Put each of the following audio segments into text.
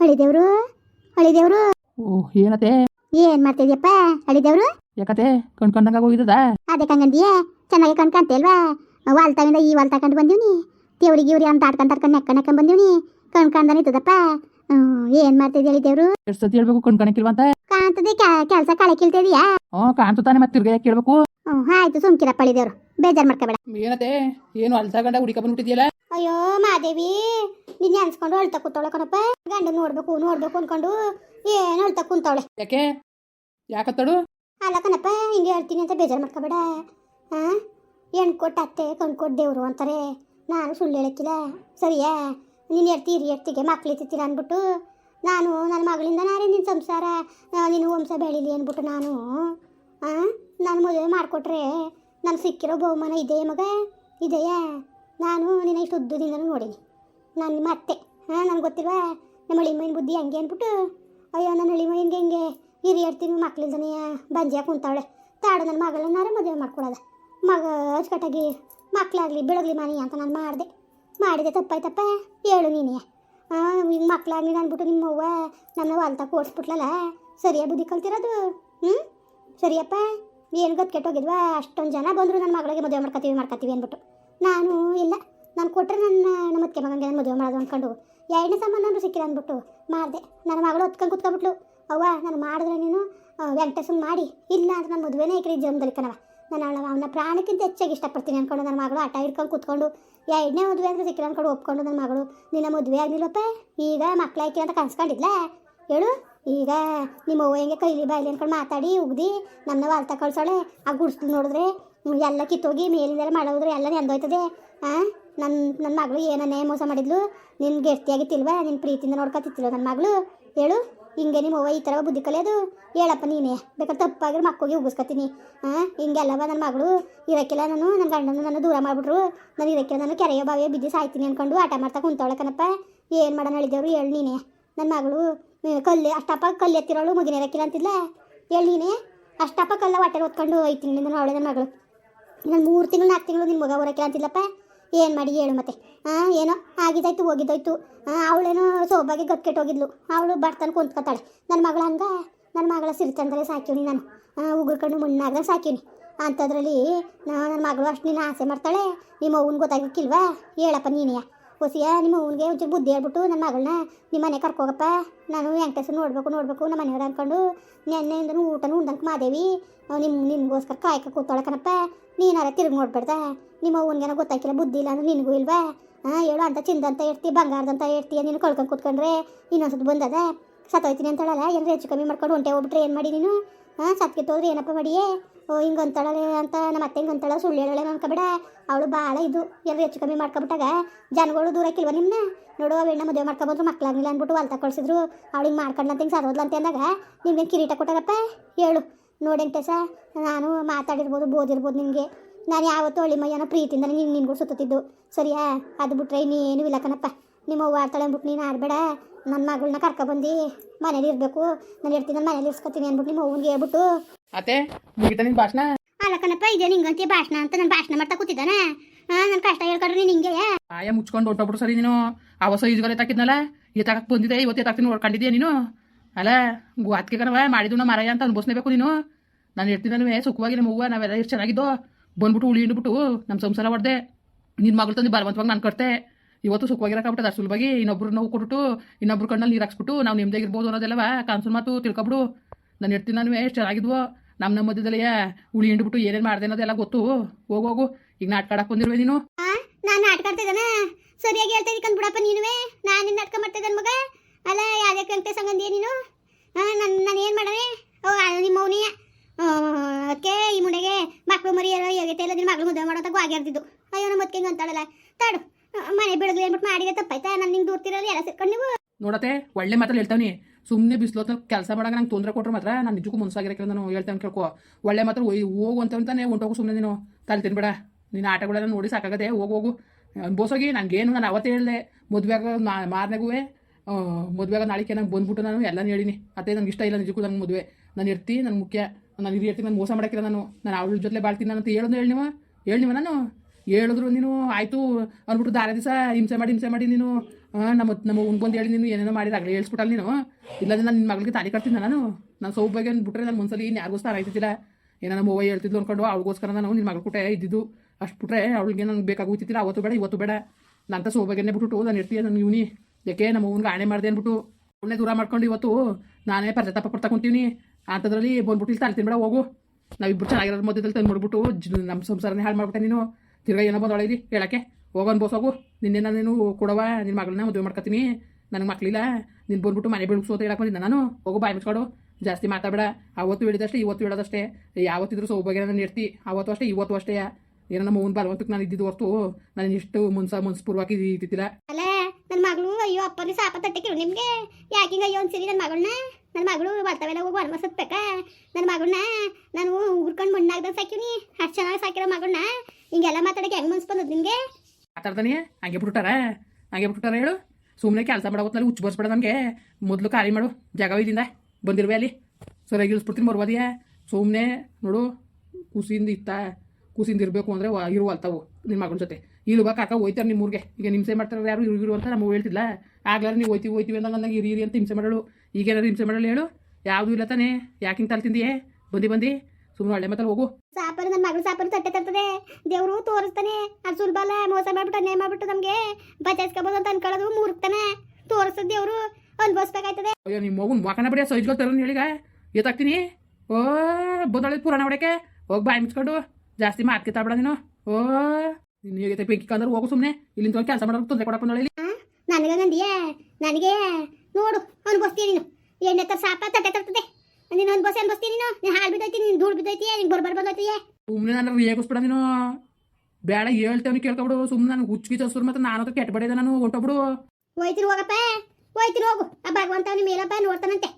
ಹಳಿದೇವ್ರು ಹಳಿದೇವ್ರು ಓ ಏನತೆ ಏನ್ ಮಾಡ್ತಿದ್ಯಪ್ಪ ಹಳಿದೇವ್ರು ಯಾಕತೆ ಕಣ್ಕೊಂಡಂಗ ಹೋಗಿದ್ದದ ಅದೇ ಕಂಗಂದಿಯೇ ಚೆನ್ನಾಗಿ ಕಣ್ಕಂತೆ ಅಲ್ವಾ ವಾಲ್ ತಗೊಂಡ ಈ ವಾಲ್ ತಗೊಂಡು ಬಂದಿವ್ನಿ. ದೇವ್ರಿಗೆ ಇವ್ರಿ ಅಂತ ಆಡ್ಕೊಂಡ್ ಆಡ್ಕೊಂಡು ನೆಕ್ಕ ನೆಕ್ಕ ಬಂದೀವ್ನಿ. ಕಣ್ಕಂದನ ಇದ್ದದಪ್ಪ. ಏನ್ ಮಾಡ್ತಿದ್ಯ ಹಳಿದೇವ್ರು ಎಷ್ಟು ಸತಿ ಹೇಳ್ಬೇಕು ಕಣ್ಕಣಕ್ಕಿಲ್ವ ಅಂತ? ಕಾಣ್ತದೆ ಕೆಲಸ ಕಳೆ ಕಿಲ್ತಿದ್ಯಾ ಹ್ಞೂ ಕಾಣ್ತಾನೆ ಮತ್ತೆ ತಿರ್ಗ ಯಾಕೆ ಕೇಳ್ಬೇಕು ಹಾಯ್ತು ಆಯ್ತು ಸುಮ್ಕಿರಪ್ಪ ಹಳಿದೇವ್ರು ಬೇಜಾರ್ ಮಾಡ್ಕೋಬೇಡ. ಏನತೆ ಏನು ಅಲ್ಲಿ ತಗೊಂಡ ಹುಡುಕ ಬಂದ್ಬಿಟ್ಟಿದ್ಯಲ್ಲ? ಅಯ್ಯೋ ಮಾದೇವಿ. ನಿನ್ನೆ ಅನ್ಸ್ಕೊಂಡು ಅಳ್ತಾ ಕೂತವಳೆ ಕಣಪ್ಪ. ಗಂಡ ನೋಡ್ಬೇಕು ನೋಡ್ಬೇಕು ಅನ್ಕೊಂಡು ಏನು ಅಳ್ತಾ ಕುಂತವಳೆ. ಯಾಕೆ? ಯಾಕತ್ತಾಳು? ಅಲ್ಲ ಕಣಪ್ಪ ಹಿಂಗೆ ಹೇಳ್ತೀನಿ ಅಂತ ಬೇಜಾರು ಮಾಡ್ಕೋಬೇಡ. ಹಾಂ ಹೆಣ್ಣು ಕೊಟ್ಟು ಅತ್ತೆ ಕಣ್ ಕೊಟ್ಟು ದೇವ್ರು ಅಂತಾರೆ. ನಾನು ಸುಳ್ಳು ಹೇಳಕ್ಕಿಲ್ಲ. ಸರಿಯಾ? ನೀನು ಹೇಳ್ತೀರಿ ಹಿರಿ ಎಡ್ತಿಗೆ ಮಕ್ಳು ಅಂದ್ಬಿಟ್ಟು ನಾನು ನನ್ನ ಮಗಳಿಂದ ನಾರೇ ನಿನ್ನ ಸಂಸಾರ ನೀನು ನಿನ್ನ ವಂಶ ಬೆಳೀಲಿ ಅಂದ್ಬಿಟ್ಟು ನಾನು ಹಾಂ ನಾನು ಮದುವೆ ಮಾಡಿಕೊಟ್ರೆ ನಾನು ಸಿಕ್ಕಿರೋ ಬಹುಮಾನ ಇದೆಯಾ ಮಗ? ಇದೆಯಾ? ನಾನು ನಿನ್ನ ಇಷ್ಟು ಉದ್ದದಿಂದ ನೋಡೀನಿ. ನಾನು ನಿಮ್ಮ ಅತ್ತೆ. ಹಾಂ, ನನಗೆ ಗೊತ್ತಿಲ್ವಾ? ನಮ್ಮ ಹಳಿ ಬುದ್ಧಿ ಹಂಗೆ ಅಂದ್ಬಿಟ್ಟು, ಅಯ್ಯೋ ನನ್ನ ಹಳಿ ಹೆಂಗೆ? ಹಿರಿ ಹೇಳ್ತೀನಿ ಮಕ್ಳಿಲ್ದನೇ ಬಂಜಿಯಾಗಿ ಕುಂತಾವಳೆ. ತಾಡು ನನ್ನ ಮಗಳನ್ನಾರ ಮದುವೆ ಮಾಡ್ಕೊಡೋದ. ಮಗ ಅಚ್ಚುಕಟ್ಟಾಗಿ ಮಕ್ಕಳಾಗಲಿ ಬೆಳಗ್ಲಿ ಮನೆ ಅಂತ ನಾನು ಮಾಡಿದೆ. ಮಾಡಿದೆ ತಪ್ಪಾಯ್ತಪ್ಪ ಹೇಳು ನೀನೇ. ಈಗ ಮಕ್ಕಳಾಗಲಿ ಅಂದ್ಬಿಟ್ಟು ನಿಮ್ಮ ಅವ್ವ ನನ್ನ ಹೊಲ್ತ ಓಡಿಸ್ಬಿಟ್ಲಲ್ಲ ಸರಿಯಾ ಬುದ್ಧಿ ಕಲ್ತಿರೋದು? ಹ್ಞೂ ಸರಿಯಪ್ಪ, ಏನು ಗೊತ್ತು ಕೆಟ್ಟೋಗಿದ್ವಾ? ಅಷ್ಟೊಂದು ಜನ ಬಂದರು ನನ್ನ ಮಗಳಿಗೆ ಮದುವೆ ಮಾಡ್ಕೊತೀವಿ ಮಾಡ್ಕೊತೀವಿ ಅಂದ್ಬಿಟ್ಟು. ನಾನು ಇಲ್ಲ. ನಾನು ಕೊಟ್ಟರೆ ನನ್ನ ನಮ್ಮ ಅತ್ತೆ ಮಗನಿಗೆ ನಾನು ಮದುವೆ ಮಾಡೋದು ಅಂದ್ಕೊಂಡು ಎರಡನೇ ಸಂಬಂಧ ಅಂದ್ರೂ ಸಿಕ್ಕಿಲ್ಲ ಅಂದ್ಬಿಟ್ಟು ಮಾಡಿದೆ. ನನ್ನ ಮಗಳು ಹೊತ್ಕೊಂಡು ಕುತ್ಕೊಬಿಟ್ಲು ಅವ್ವ, ನಾನು ಮಾಡಿದ್ರೆ ನೀನು ವೆಂಕಟೇಶನ್ ಮಾಡಿ. ಇಲ್ಲ ಅಂದ್ರೆ ನನ್ನ ಮದುವೆನೇ ಐಕ್ರಿ ಜನ್ಮದಲ್ಲಿ ಕಣವ ನಾನು ಅವಳ, ಅವನ ಪ್ರಾಣಕ್ಕಿಂತ ಹೆಚ್ಚಾಗಿ ಇಷ್ಟಪಡ್ತೀನಿ ಅಂದ್ಕೊಂಡು ನನ್ನ ಮಗಳು ಆಟ ಹಿಡ್ಕೊಂಡು ಕುತ್ಕೊಂಡು ಎರಡನೇ ಮದುವೆ ಅಂದ್ರೆ ಸಿಕ್ಕಿಲ್ಲ ಅಂದ್ಕೊಂಡು ಒಪ್ಕೊಂಡು ನನ್ನ ಮಗಳು, ನಿನ್ನ ಮದುವೆ ಆಗಿಲ್ಲಪ್ಪ ಈಗ ಮಕ್ಳಾಯ್ಕೆ ಅಂತ ಕನ್ಸ್ಕೊಂಡಿದ್ಲ ಹೇಳು. ಈಗ ನಿಮ್ಮ ಅವ್ವ ಹೆಂಗೆ ಕೈಲಿ ಬಾಯ್ಲಿ ಅಂದ್ಕೊಂಡು ಮಾತಾಡಿ, ಉಗ್ದಿ ನನ್ನ ವಾಲ್ತ ಕಳ್ಸೋಳೆ ಆ ಗುಡ್ಸ್ಲು ನೋಡಿದ್ರೆ ಎಲ್ಲ ಕಿತ್ತೋಗಿ ಮೇಲಿಂದೆಲ್ಲ ಮಾಡೋದ್ರೆ ಎಲ್ಲ ನೆಂದೋಯ್ತದೆ. ಹಾಂ ನನ್ನ ನನ್ನ ಮಗಳು ಏನನ್ನೇ ಮೋಸ ಮಾಡಿದ್ಲು? ನಿನ್ನ ಗೆಸ್ತಿಯಾಗಿತ್ತಿಲ್ವಾ ನಿನ್ನ ಪ್ರೀತಿಯಿಂದ ನೋಡ್ಕೊತಿತ್ತಿಲ್ವ ನನ್ನ ಮಗಳು? ಹೇಳು. ಹಿಂಗೆ ನಿಮ್ಮ ಅವ್ವ ಈ ಥರ ಬುದ್ಧಿ ಕಲಿಯೋದು? ಹೇಳಪ್ಪ ನೀನೇ. ಬೇಕಾದ್ರೆ ತಪ್ಪಾಗಿರೋ ಮಕ್ಕಳಿಗೆ ಉಗಿಸ್ಕೊತೀನಿ. ಹಾಂ ಹಿಂಗೆಲ್ಲವ ನನ್ನ ಮಗಳು? ಇರೋಕ್ಕಿಲ್ಲ ನಾನು ನನ್ನ ಗಂಡನ ನನ್ನ ದೂರ ಮಾಡಿಬಿಟ್ರು. ನಾನು ಇರೋಕ್ಕಿಲ್ಲ ನಾನು ಕೆರೆಯ ಬಾವಿಯ ಬಿದ್ದು ಸಾಯ್ತೀನಿ ಅಂದ್ಕೊಂಡು ಆಟ ಮಾಡ್ತಾ ಕುಂತವಳೆ ಕಣಪ್ಪ. ಏನು ಮಾಡೋಣ ಹೇಳಿದೆವ್ರು ಹೇಳು ನೀನೇ. ನನ್ನ ಮಗಳು ಕಲ್ಲು, ಅಷ್ಟಪ್ಪ ಕಲ್ಲು ಎತ್ತಿರೋಳು, ಮುಗಿನ ಇರೋಕ್ಕಿಲ್ಲ ಅಂತಿಲ್ಲ ಹೇಳು ನೀನೇ. ಅಷ್ಟಪ್ಪ ಕಲ್ಲ ಹೊಟ್ಟೆ ಓದ್ಕೊಂಡು ಹೋಯ್ತೀನಿ ನಿನ್ನ ನನ್ನ ಮಗಳು. ನಾನು ಮೂರು ತಿಂಗಳು, ನಾಲ್ಕು ತಿಂಗಳು ನಿನ್ನ ಮಗ ಹೊರಕ್ಕೆ ಅಂತಿಲ್ಲಪ್ಪ ಏನು ಮಾಡಿ ಹೇಳು ಮತ್ತೆ? ಹಾಂ ಏನೋ ಆಗಿದ್ದಾಯ್ತು, ಹೋಗಿದ್ದಾಯ್ತು. ಹಾಂ ಅವಳೇನೋ ಸೋಬಾಗಿ ಗತ್ಕೆಟ್ಟೋಗಿದ್ಲು ಅವಳು ಬರ್ತಾನೆ ಕುಂತ್ಕೊತಾಳೆ. ನನ್ನ ಮಗಳ ಹಂಗ ನನ್ನ ಮಗಳ ಸಿರಿತಂದ್ರೆ ಸಾಕಿವ್ನಿ ನಾನು. ಉಗುಳ್ಕೊಂಡು ಮುನ್ನಾಗ ಸಾಕಿವ್ನಿ ಅಂಥದ್ರಲ್ಲಿ ನನ್ನ ಮಗಳು ಅಷ್ಟು ನೀನು ಆಸೆ ಮಾಡ್ತಾಳೆ. ನಿಮ್ಮ ಅವ್ವನ ಗೊತ್ತಾಗಕ್ಕಿಲ್ವಾ? ಹೇಳಪ್ಪ ನೀನೆಯ. ಹೊಸಿಯ ನಿಮ್ಮ ಅವ್ವನಿಗೆ ಒಂಚೂರು ಬುದ್ಧಿ ಹೇಳ್ಬಿಟ್ಟು ನನ್ನ ಮಗಳನ್ನ ನಿಮ್ಮ ಮನೆ ಕರ್ಕೋಗಪ್ಪ. ನಾನು ವೆಂಕಟೇಶ್ವರ ನೋಡಬೇಕು ನೋಡಬೇಕು ನಮ್ಮ ಮನೆಯವ್ರು ಅಂದ್ಕೊಂಡು ನೆನ್ನೆಯಿಂದನೂ ಊಟನೂ ಉಂಡಂಗೆ ಮಾದೇವಿ ನಿಮ್ಮ ನಿಮಗೋಸ್ಕರ ಕಾಯಕ ಕೂತಾಳೆ ಕಣಪ್ಪ. ನೀನಾರ ತಿರುಗಿ ನೋಡ್ಬೇಡ್ದ. ನಿಮ್ಮ ಅವ್ವನಿಗೇನೋ ಗೊತ್ತಾಗಿಲ್ಲ ಬುದ್ಧಿ ಇಲ್ಲ ಅಂದ್ರೆ ನಿನಗೂ ಇಲ್ವಾ? ಹಾಂ, ಹೇಳು, ಅಂತ ಚಿಂದ ಅಂತ ಇರ್ತಿ ಬಂಗಾರದಂತ ಇರ್ತೀಯ ನೀನು ಕಳ್ಕೊಂಡು ಕೂತ್ಕೊಂಡ್ರೆ ಇನ್ನೊಂದ್ಸತಿ ಬಂದದ? ಸತ್ತೋಯ್ತೀನಿ ಅಂತಾಳಲ್ಲ ಏನಾರು ಹೆಚ್ಚು ಕಮ್ಮಿ ಮಾಡ್ಕೊಂಡು ಹೊಂಟೆ ಹೋಗ್ಬಿಟ್ರೆ ಏನು ಮಾಡಿ ನೀನು? ಹಾಂ ಸತ್ಕಿತ್ತೋದ್ರೆ ಏನಪ್ಪ ಮಾಡಿಯೇ? ಹಿಂಗೆ ಅಂತಾಳೆ ಅಂತ ನಮ್ಮ ಅತ್ತೆ ಹಿಂಗೆ ಅಂತಾಳ ಸುಳ್ಳು ಹೇಳಳೆ ಅನ್ಕೊಬೇಡ ಅವಳು ಭಾಳ ಇದು ಎಲ್ಲ ಹೆಚ್ಚು ಕಮ್ಮಿ ಮಾಡ್ಕೊಬಿಟ್ಟಾಗ ಜನಗಳು ದೂರಕ್ಕಿಲ್ವ ನಿಮ್ಮನ್ನ ನೋಡು ಅವೆಣ್ಣ ಮದುವೆ ಮಾಡ್ಕೊಬೋದು ಮಕ್ಕಳಾಗಿಲ್ಲ ಅಂದ್ಬಿಟ್ಟು ಹೊಲ್ತ ಕಳ್ಸಿದ್ರು. ಅವಳು ಹಿಂಗೆ ಮಾಡ್ಕೊಂಡ್ ಅಂತ ಹಿಂಗೆ ಸರೋದ್ಲ ಅಂತ ಅಂದಾಗ ನಿಮ್ಗೆ ಕಿರೀಟ ಕೊಟ್ಟಾಗಪ್ಪ ಹೇಳು. ನೋಡಿ ಸಾ ನಾನು ಮಾತಾಡಿರ್ಬೋದು, ಬೋದಿರ್ಬೋದು ನಿಮಗೆ ನಾನು ಯಾವತ್ತೂ ಹಳ್ಳಿ ಮೈಯನ ಪ್ರೀತಿಯಿಂದ ನೀನು ನಿನ್ಗೂ ಸುತ್ತಿದ್ದು ಸರಿಯಾ? ಅದು ಬಿಟ್ರೆ ಇನ್ನೇನು ಇಲ್ಲ ಕಣಪ್ಪ. ನಿಮ್ಮ ಅವ್ವ ಆಡ್ತಾಳೆ ಅಂದ್ಬಿಟ್ಟು ನೀನು ಆಡಬೇಡ. ನನ್ನ ಮಗಳನ್ನ ಕರ್ಕೊಬಂದು ಮನೇಲಿ ಇರಬೇಕು. ನಾನು ಇರ್ತೀನಿ ನನ್ನ ಮನೇಲಿ ಇರ್ಸ್ಕೊತೀನಿ ಅಂದ್ಬಿಟ್ಟು ನಿಮ್ಮ ಅವ್ವನಿಗೆ ಹೇಳ್ಬಿಟ್ಟು ಅತ್ತೆ ಮುಗಿತ ನಿನ್ ಭಾಷಣ? ಅಲ್ಲ ಕಣಪ್ಪ ಇದೆ ನಿಂಗಂತೆ ಭಾಷಣ ಅಂತ ನಾನು ಭಾಷಣ ಮಾಡ್ತಾ ಕೂತಿದ್ದಾನೆ. ಹಾಂ ನನ್ನ ಕಷ್ಟ ಹೇಳ್ಕೊಂಡ್ರೆ ನೀನು ಹಿಂಗೆ ಆಯ ಮುಚ್ಕೊಂಡು ಹೊಟ್ಟೋಬಿಟ್ರು ಸರಿ ನೀನು. ಅವ ತಾಕಿದ್ನಲ್ಲ ಈ ಎತ್ತಾಕಕ್ ಬಂದಿದೆ ಇವತ್ತು ಎತ್ತಾಕ್ತೀನಿ ನೋಡ್ಕೊಂಡಿದ್ಯಾ ನೀನು? ಅಲ್ಲ ಅದಕ್ಕೆ ಕಣವ ಮಾಡಿದ್ದು ನಾ ಮರಯ ಅಂತ ಅನ್ಬೋಸ್ಬೇಕು ನೀನು ನಾನು. ಇರ್ತೀನಿ ನಾನು ಸುಖವಾಗಿ ನಮ್ಮ ಹೂವ ನಾವೆಲ್ಲ ಎಷ್ಟು ಚೆನ್ನಾಗಿದ್ದೋ. ಬಂದ್ಬಿಟ್ಟು ಉಳಿ ಹಿಂಡ್ಬಿಟ್ಟು ನಮ್ಮ ಸಂಸಾರ ಹೊಡೆದೆ ನಿನ್ನ ಮಗಳು ತಂದು ಬಲವಂತವಾಗಿ ನಾನು ಕಟ್ತೆ. ಇವತ್ತು ಸುಖವಾಗಿರಕ್ಕಾಗ್ಬಿಟ್ಟು ಅಷ್ಟು ಸುಲಭವಾಗಿ ಇನ್ನೊಬ್ರು ನೋವು ಕೊಟ್ಟು ಇನ್ನೊಬ್ರು ಕಣ್ಣಲ್ಲಿ ನೀರು ಹಾಕ್ಸ್ಬಿಟ್ಟು ನಾವು ನಿಮ್ದಾಗಿರ್ಬೋದು ಅನ್ನೋದೆಲ್ಲವ ಕಾನ್ಸು ಮಾತು ತಿಳ್ಕೊಬಿಡು. ನಾನು ಹೇಳ್ತೀನಿ ನಾನು ಎಷ್ಟು ಚೆನ್ನಾಗಿದ್ವು. ನಮ್ಮ ನಮ್ಮ ಮಧ್ಯದಲ್ಲಿ ಉಳಿ ಹಿಂಡ್ಬಿಟ್ಟು ಏನೇನು ಮಾಡಿದೆ ಅನ್ನೋದೆಲ್ಲ ಗೊತ್ತು. ಹೋಗು ಹೋಗು. ಈಗ ನಾಟಕ ಆಡಕ್ಕೆ ಬಂದಿರುವೆ ನೀನು. ನಾನು ನಾಟಕ ಆಡ್ತಿದ್ದಾನ ಸರಿಯಾಗಿ ಹೇಳ್ತಾ ಇದ್ದೀನಿ ಬಿಡಪ್ಪ ನೀನುವೆ. ನಾನು ನಿನ್ನ ನಾಟಕ ಮಾಡ್ತಿದ್ದಾನೆ ಮಗ. ಅಲ್ಲ ಯಾವ್ದೇ ಕಂತೆ ಸಂಗಂದಿ ನೀನು? ಹಾಂ ನನ್ನ ನಾನು ಏನು ಮಾಡವೆ ಓ ನಿಮ್ಮ ಅವನಿಯ ಅದಕ್ಕೆ ಈ ಮುಂಡೆಗೆ ಮಕ್ಕಳು ಮರಿ ಎಲ್ಲ ಯೋಗ್ಯತೆ ಇಲ್ಲ ಮಗಳು ಮದುವೆ ಮಾಡೋದಾಗ ಆಗಿರ್ತಿದ್ದು ಅಯ್ಯೋ ನಮ್ಮ ಮತ್ತೆ ಹಿಂಗೆ ಅಂತಾಳಲ್ಲ. ತಾಡು ಮನೆ ಬೆಳಗ್ಗೆ ಮಾಡಿ ಮಾಡಿದೆ ತಪ್ಪಾಯ್ತಾ? ನಾನು ನಿಂಗೆ ದೂರ್ತಿರಲ್ಲ ಎಲ್ಲ ಸೇರ್ಕೊಂಡು ನೀವು. ನೋಡತ್ತೆ ಒಳ್ಳೆ ಮಾತಲ್ಲಿ ಹೇಳ್ತಾವ್ನಿ. ಸುಮ್ಮನೆ ಬಿಸಿಲು ಕೆಲಸ ಮಾಡಾಗ ನಂಗೆ ತೊಂದರೆ ಕೊಟ್ಟರೆ ಮಾತ್ರ ನಾನು ನಿಜಕ್ಕೂ ಮುನ್ಸಾಗಿರಕ್ಕೆ ನಾನು ಹೇಳ್ತೇನೆ ಕೇಳ್ಕೊ. ಒಳ್ಳೆ ಮಾತ್ರ ಹೋಗು ಅಂತ ಅಂತಾನೆ ಹೊಂಟೋಗು ಸುಮ್ಮನೆ ನೀನು. ತಲೆ ತಿನ್ಬೇಡ. ನಿನ್ನ ಆಟಗಳೆಲ್ಲ ನೋಡಿ ಸಾಕಾಗದೆ ಹೋಗು ಹೋಗು. ಅನ್ಬೋಸೋಗಿ ನನಗೇನು ನಾನು ಅವತ್ತೇ ಹೇಳಿದೆ. ಮದುವೆಗ ಮಾರನೆಗೂ ಮದುವೆಗ ನಾಳೆಗೆ ನಂಗೆ ಬಂದ್ಬಿಟ್ಟು ನಾನು ಎಲ್ಲ ಹೇಳಿನಿ. ಅದೇ ನನಗೆ ಇಷ್ಟ ಇಲ್ಲ ನಿಜಕ್ಕೂ ನಂಗೆ ಮದುವೆ. ನಾನು ಇರ್ತಿ ನನ್ನ ಮುಖ್ಯ. ನಾನು ಇದು ಇರ್ತೀನಿ ನಾನು ಮೋಸ ಮಾಡೋಕ್ಕಿಲ್ಲ ನಾನು. ನಾನು ಅವಳ ಜೊತೆ ಬಾಳ್ತೀನಿ ನಾನು ಅಂತ ಹೇಳೋದು ಹೇಳಿ ನೀವು? ಹೇಳಿ ನೀವು ನಾನು? ಹೇಳಿದ್ರು ನೀನು, ಆಯಿತು. ಅಂದ್ಬಿಟ್ಟು ದಾರ ದಿವಸ ಹಿಂಸೆ ಮಾಡಿ ಹಿಂಸೆ ಮಾಡಿ ನೀನು. ನಮ್ಮ ನಮ್ಮ ಉಂಗ್ ಬಂದು ಹೇಳಿ ನೀನು ಏನೇನೋ ಮಾಡಿ ಅಗಲೇ ಹೇಳ್ಸ್ಬಿಟ್ಟಲ್ಲ ನೀನು. ಇಲ್ಲದೆ ನಾನು ನಿನ್ನ ಮಗಳಿಗೆ ತಾಳಿ ಕಟ್ತೀನಿ ನಾನು. ನಾನು ಸೌಭಾಗ್ಯ ಬಿಟ್ರೆ ನಾನು ಒಂದ್ಸಲಿ ಇನ್ನು ಯಾರಿಗೋಸ್ಕರ ಆಯ್ತಿದ್ದಿಲ್ಲ. ಏನೋ ನಮ್ಮ ಅವ್ವ ಹೇಳ್ತಿದ್ಲು ಅನ್ಕೊಂಡು, ಅವಳಿಗೋಸ್ಕರ ನಾನು ನಿನ್ನ ಮಗಳ ಕೊಟ್ಟೆ ಇದ್ದಿದ್ದು. ಅಷ್ಟು ಬಿಟ್ರೆ ಅವಳಿಗೆ ನನಗೆ ಬೇಕಾಗೋಗ್ತಿದ್ದಿಲ್ಲ, ಅವತ್ತು ಬೇಡ, ಇವತ್ತು ಬೇಡ. ನಂತ ಸೌಭಾಗ್ಯನೇ ಬಿಟ್ಬಿಟ್ಟು, ನಾನು ಇರ್ತೀಯ ನಾನು ಇವನಿ ಯಾಕೆ ನಮ್ಮ ಅವ್ನಿಗೆ ಆಣೆ ಮಾಡಿದೆ ಅಂದ್ಬಿಟ್ಟು, ಅವಳನ್ನೇ ದೂರ ಮಾಡ್ಕೊಂಡು ಇವತ್ತು ನಾನೇ ಪರ್ಜತಾಪ ಪಡ್ತಾ ಕುಂತೀವಿ ಅಂಥದ್ರಲ್ಲಿ ಬಂದ್ಬಿಟ್ಟು ಇಲ್ಲಿ ತಾಳ್ತೀನಿ ಬೇಡ ಹೋಗು. ನಾವಿಬ್ಬರು ಚೆನ್ನಾಗಿರೋ ಮಧ್ಯದಲ್ಲಿ ತಂದು ನೋಡ್ಬಿಟ್ಟು ನಮ್ಮ ಸಂಸಾರನೇ ಹಾಳು ಮಾಡ್ಬಿಟ್ಟೆ ನೀನು. ತಿರ್ಗಾ ಏನೋ ಬಂದು ಇಲ್ಲಿ ಹೇಳಕ್ಕೆ. ಹೋಗೋನ್ ಬೋಸ್ ಹೋಗು ನಿನ್ನೆ ನಾನು ಕೊಡವ ನಿನ್ನ ಮಗಳನ್ನ ಮದುವೆ ಮಾಡ್ಕೊತೀನಿ ನನಗೆ ಮಕ್ಳಿಲ್ಲ. ನೀನು ಬಂದ್ಬಿಟ್ಟು ಮನೆ ಬೆಳಗ್ಸು ಅಂತ ಹೇಳಕ್ ಬಂದಿದ್ದ ನಾನು. ಹೋಗು, ಬಾಯಿ ಮುಚ್ಕೊಡು. ಜಾಸ್ತಿ ಮಾತಾಡಬೇಡ. ಅವತ್ತು ಹೇಳಿದಷ್ಟೇ, ಇವತ್ತು ಹೇಳೋದಷ್ಟೇ. ಯಾವತ್ತಿದ್ರು ಸೌಭಾಗ್ಯ ನಾನು ಇರ್ತಿ ಅವತ್ತು ಅಷ್ಟೇ, ಇವತ್ತು ಅಷ್ಟೇ. ಏನೋ ನಮ್ಮ ಅವ್ನ ಬಲವಂತಕ್ಕೆ ನಾನು ಇದ್ದಿದ್ದು ಹೊರ್ತು. ನಾನು ಇಷ್ಟು ಮುನ್ಸ ಮುನ್ಸ್ಪೂರ್ವಾಗಿ ಇದ್ದಿದ್ದಿಲ್ಲ. ಅಲ್ಲ ನನ್ನ ಮಗಳು ಅಯ್ಯೋ, ಅಪ್ಪನ ಸಾಪ ತಟ್ಟಕ್ಕೆ ಯಾಕೆ ಯಾಕಿಂಗ ಅಯ್ಯೋ ಅನ್ಸಿರಿ ನನ್ನ ಮಗಳನ್ನ ನನ್ನ ಮಗಳು ಬರ್ತಾವೆಲ್ಲ ಹೋಗಿ ವನವಾಸತ್ಬೇಕ ನನ್ನ ಮಗಳನ್ನ ನಾನು ಉರ್ಕೊಂಡು ಮಣ್ಣಾಗ್ದಾಗ ಸಾಕಿವ್ನಿ ಅಷ್ಟು ಚೆನ್ನಾಗಿ ಸಾಕಿರೋ ಮಗಳನ್ನ. ಹಿಂಗೆಲ್ಲ ಮಾತಾಡಕ್ಕೆ ಹೆಂಗ್ ಮನ್ಸ್ ಬಂದದ್ ನಿಮ್ಗೆ? ಮಾತಾಡ್ತಾನೆ, ಹಂಗೆ ಬಿಟ್ಟಾರ ಹಂಗೆ ಬಿಟ್ಟಾರ ಹೇಳು? ಸುಮ್ಮನೆ ಕೆಲಸ ಮಾಡೋತ್ನಲ್ಲಿ ಹುಚ್ಚು ಬರ್ಸ್ಬೇಡ ನನಗೆ ಮೊದಲು ಖಾಲಿ ಮಾಡು, ಜಾಗ ಇದಿಂದ ಬಂದಿರುವೆ ಅಲ್ಲಿ. ಸರಿಯಾಗಿ ಇಳಿಸ್ಬಿಡ್ತೀನಿ ಬರ್ಬೋದಿಯ ಸುಮ್ಮನೆ ನೋಡು ಕುಸಿಯಿಂದ ಇತ್ತ ಕುಸಿಯಿಂದ ಇರಬೇಕು ಅಂದರೆ ಇರುವಲ್ತಾವು ನಿಮ್ಮ ಮಗನ ಜೊತೆ. ಇಲ್ಲಿ ಬಾ ಕಾಕ, ಹೋಯ್ತಾರೆ ನಿಮ್ಮ ಊರಿಗೆ. ಈಗ ಹಿಂಸೆ ಮಾಡ್ತಾರೆ ಯಾರು ಇರು ಇರು ಅಂತ ನಮಗೆ ಹೇಳ್ತಿಲ್ಲ ಆಗ್ಲಾರ ನೀವು ಹೋಯ್ತೀವಿ ಹೋಯ್ತೀವಿ ಅಂತ ಅಂದಾಗ ಇರಿ ಅಂತ ಹಿಂಸೆ ಮಾಡಳು. ಈಗೇನಾದ್ರು ಹಿಂಸೆ ಮಾಡಲು ಹೇಳು? ಯಾವುದೂ ಇಲ್ಲ ತಾನೇ. ಯಾಕಿಂಗ್ ತಲೆ ತಿಂದಿಯೇ ಬಂದು ಬಂದು. ಸುಮ್ಮನೆ ಒಳ್ಳೆ ಮತ್ತೆ ಹೋಗು. ಸಾಪರು ನನ್ನ ಮಗಳು ಸಾಪರು ತಟ್ಟೆ ತರ್ತದೆ. ದೇವರು ತೋರಿಸ್ತಾನೆ. ಅದು ಸುಲಭಲ್ಲ ಮೋಸ ಮಾಡ್ಬಿಟ್ಟು ಅನ್ಯಾಯ ಮಾಡ್ಬಿಟ್ಟು ನಮಗೆ ಬಚಾಯಿಸ್ಕೋಬೋದು ಅಂತ ಅನ್ಕೊಳ್ಳೋದು ಮೂರ್ತಾನೆ ತೋರಿಸ್ತದೆ ದೇವರು ಅನ್ಭವಿಸ್ಬೇಕಾಯ್ತದೆ. ಅಯ್ಯೋ ನಿಮ್ಮ ಮಗುನ್ ಮಕನ ಬಿಡಿಯ ಸೈಜ್ಗಳು ತರ ಹೇಳಿಗ? ಎತ್ತಾಕ್ತೀನಿ? ಓ ಬದಳೆ ಪುರಾಣ ಹೊಡಕ್ಕೆ ಹೋಗಿ ಬಾಯಿ ಮುಚ್ಕೊಂಡು. ಜಾಸ್ತಿ ಮಾತ್ಕೆ ತಾಬಿಡ ನೀನು. ಓ ನೀನು ಹೇಗೆ ಬೆಂಕಿ ಕಂದ್ರೆ ಹೋಗು ಸುಮ್ಮನೆ ಇಲ್ಲಿಂದ ಕೆಲಸ ಮಾಡೋದು ತೊಂದರೆ ಕೊಡಕ್ಕೆ ಹೇಳಿ ನನಗೆ ನಂದಿಯೇ ನನಗೆ? ನೋಡು ಅನ್ಭವಿಸ್ತೀಯ ನೀನು. ಎಣ್ಣೆ ತರ ಸಾಪ ತಟ್ಟೆ ತರ್ತದೆ. ನೀನು ಅನ್ಭವಿಸಿ ಅನ್ಭವಿಸ್ತೀನಿ ನೀನು ನೀನು ಹಾಳು ಬಿದ್ದೈತಿ ನೀನು ಧೂಳು ಬಿದ್ದೈತಿ ನೀನು ಬರ್ಬರ್ ಬಂದೈತಿಯೇ ಸುಮ್ಮನೆ ನಾನು ರೇಗಿಸ್ಬಿಡ ನೀನು ಬೇಡ ಹೇಳ್ತೇವನು ಕೇಳ್ಕೊಬಿಡು ಸುಮ್ಮನೆ ನಾನು ಹುಚ್ಚಿ ಚಸ್ರು ಮತ್ತೆ ನಾನು ಹತ್ರ ಕೆಟ್ಟ ಬಡಿದೆ ನಾನು ಹೊಂಟೋಗ್ಬಿಡು ಹೋಯ್ತಿರು ಹೋಗಪ್ಪ ಹೋಯ್ತಿರು ಹೋಗು. ಆ ಭಗವಂತ ನಿಮ್ಮ ಮೇಲಪ್ಪ ನೋಡ್ತಾನಂತೆ.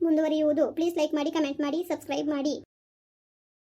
ಮುಂದುವರಿಯುವುದು. ಪ್ಲೀಸ್ ಲೈಕ್ ಮಾಡಿ ಕಮೆಂಟ್ ಮಾಡಿ ಸಬ್ಸ್ಕ್ರೈಬ್ ಮಾಡಿ.